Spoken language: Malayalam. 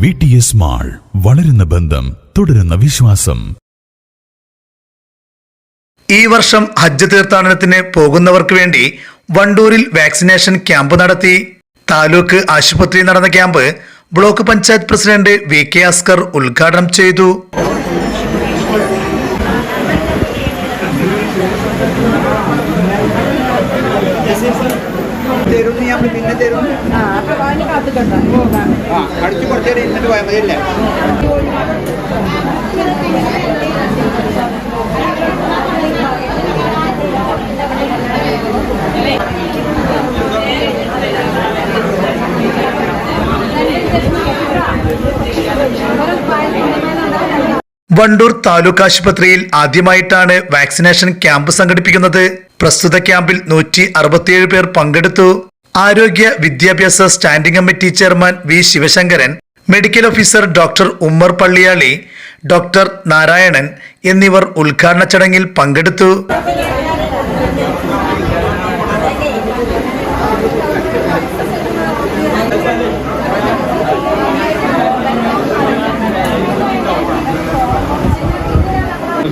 വി ടി എസ് മാൾ വളരുന്ന ബന്ധം തുടരുന്ന വിശ്വാസം. ഈ വർഷം ഹജ്ജ് തീർത്ഥാടനത്തിന് പോകുന്നവർക്ക് വേണ്ടി വണ്ടൂരിൽ വാക്സിനേഷൻ ക്യാമ്പ് നടത്തി. താലൂക്ക് ആശുപത്രിയിൽ നടന്ന camp block panchayat president V K Askar ഉദ്ഘാടനം ചെയ്തു. തരും ഞാൻ പിന്നെ തരും ആ അടിച്ചു കുറച്ചു നേരം ഇന്നിട്ട് പോയാൽ മതിയല്ലേ വണ്ടൂർ താലൂക്ക് ആശുപത്രിയിൽ ആദ്യമായിട്ടാണ് വാക്സിനേഷൻ ക്യാമ്പ് സംഘടിപ്പിക്കുന്നത്. പ്രസ്തുത ക്യാമ്പിൽ നൂറ്റി അറുപത്തിയേഴ് പേർ പങ്കെടുത്തു. ആരോഗ്യ വിദ്യാഭ്യാസ standing committee chairman V Sivasankaran medical officer doctor Ummer Palliyali doctor Narayanan എന്നിവർ ഉദ്ഘാടന ചടങ്ങിൽ പങ്കെടുത്തു.